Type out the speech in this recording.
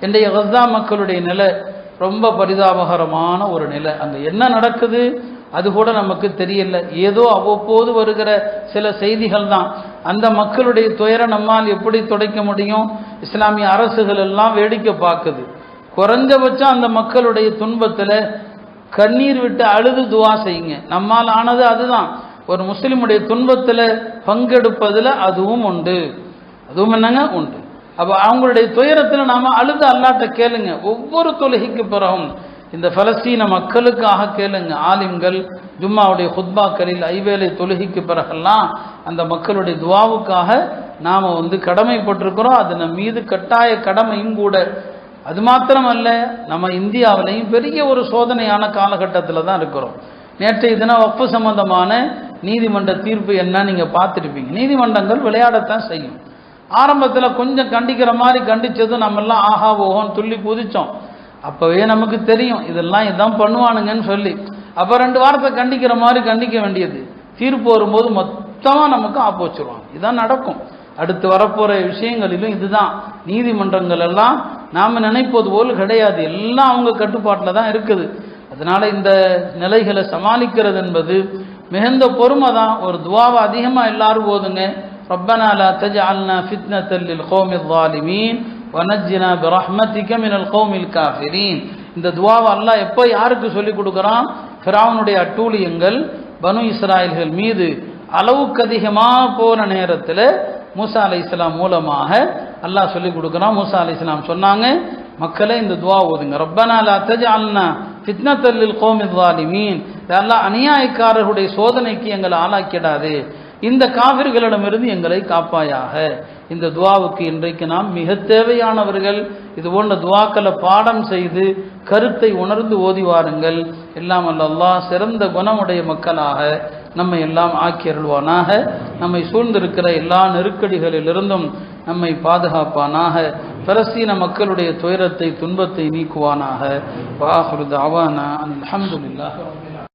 இன்றைய கஸ்தா மக்களுடைய நிலை ரொம்ப பரிதாபகரமான ஒரு நிலை. அங்கே என்ன நடக்குது? அது கூட நமக்கு தெரியல. ஏதோ அவ்வப்போது வருகிற சில செய்திகள் தான் அந்த மக்களுடைய துயரை நம்மால் எப்படி துடைக்க முடியும்? இஸ்லாமிய அரசுகள் எல்லாம் வேடிக்கை பார்க்குது. குறைஞ்சபட்சம் அந்த மக்களுடைய துன்பத்தில் கண்ணீர் விட்டு அழுது துவா செய்யுங்க. நம்மால் ஆனது அதுதான். ஒரு முஸ்லீமுடைய துன்பத்தில் பங்கெடுப்பதில் அதுவும் உண்டு. அதுவும் என்னங்க? உண்டு. அப்போ அவங்களுடைய துயரத்தில் நாம் அழுது அல்லாட்ட கேளுங்க. ஒவ்வொரு தொழுகைக்கு பிறகும் இந்த பலஸ்தீன மக்களுக்காக கேளுங்க. ஆலிம்கள் ஜும்மாவுடைய ஹுத்பாக்களில் ஐவேளை தொழுகைக்கு பிறகெல்லாம் அந்த மக்களுடைய துவாவுக்காக நாம் வந்து கடமைப்பட்டிருக்கிறோம். அது நம் மீது கட்டாய கடமையும் கூட. அது மாத்திரமல்ல நம்ம இந்தியாவிலையும் பெரிய ஒரு சோதனையான காலகட்டத்தில் தான் இருக்கிறோம். நேற்றைய தினம் வக்ஃபு சம்பந்தமான நீதிமன்ற தீர்ப்பு என்ன நீங்கள் பார்த்துருப்பீங்க. நீதிமன்றங்கள் விளையாடத்தான் செய்யும். ஆரம்பத்தில் கொஞ்சம் கண்டிக்கிற மாதிரி கண்டிச்சதும் நம்மெல்லாம் ஆஹா ஓஹோன்னு துள்ளி குதித்தோம் அப்போவே நமக்கு தெரியும் இதெல்லாம் இதான் பண்ணுவானுங்கன்னு சொல்லி. அப்போ ரெண்டு வாரத்தை கண்டிக்கிற மாதிரி கண்டிக்க வேண்டியது. தீர்ப்பு வரும்போது மொத்தமாக நமக்கு ஆப்பு வச்சுருவாங்க. இதான் நடக்கும். அடுத்து வரப்போகிற விஷயங்களிலும் இதுதான். நீதிமன்றங்கள் எல்லாம் நாம் நினைப்பது போல் கிடையாது. எல்லாம் அவங்க கட்டுப்பாட்டில் தான் இருக்குது. அதனால் இந்த நிலைகளை சமாளிக்கிறது என்பது மிகுந்த பொறுமை தான் ஒரு துவாவை அதிகமாக எல்லாரும் போதுங்க ربنا لا تجعلنا فتنة للقوم الظالمين ونجنا برحمتك من القوم الكافرين இந்த துவாவை அல்லாஹ் எப்போ யாருக்கு சொல்லி கொடுக்குறான் ஃபிரௌனுடைய அட்டூழியங்கள் பனு இஸ்ராயல்கள் மீது அளவுக்கு அதிகமாக போன நேரத்தில் மூசா அலை இஸ்லாம் மூலமாக அல்லாஹ் சொல்லி கொடுக்குறான் மூசா அலை இஸ்லாம் சொன்னாங்க மக்களே இந்த துவா ஓதுங்க ரப்பனா லா தஜ்அல்னா ஃபித்னத்தல்லில் கோமி வாலிமீன் அல்லாஹ் அநியாயக்காரர்களுடைய சோதனைக்கு எங்களை ஆளாக்கிடாது இந்த காவிர்களிடமிருந்து எங்களை காப்பாயாக. இந்த துவாவுக்கு இன்றைக்கு நாம் மிக தேவையானவர்கள். இது போன்ற துவாக்களை பாடம் செய்து கருத்தை உணர்ந்து ஓதி வாருங்கள். எல்லாம் அல்லல்லா அல்லாஹ் சிறந்த குணமுடைய மக்களாக நம்மை எல்லாம் ஆக்கியருள்வானாக நம்மை சூழ்ந்திருக்கிற எல்லா நெருக்கடிகளிலிருந்தும் நம்மை பாதுகாப்பானாக. பலஸ்தீன மக்களுடைய துயரத்தை துன்பத்தை நீக்குவானாக. வாஹுரு தாவானா அல்ஹம்துலில்லாஹ்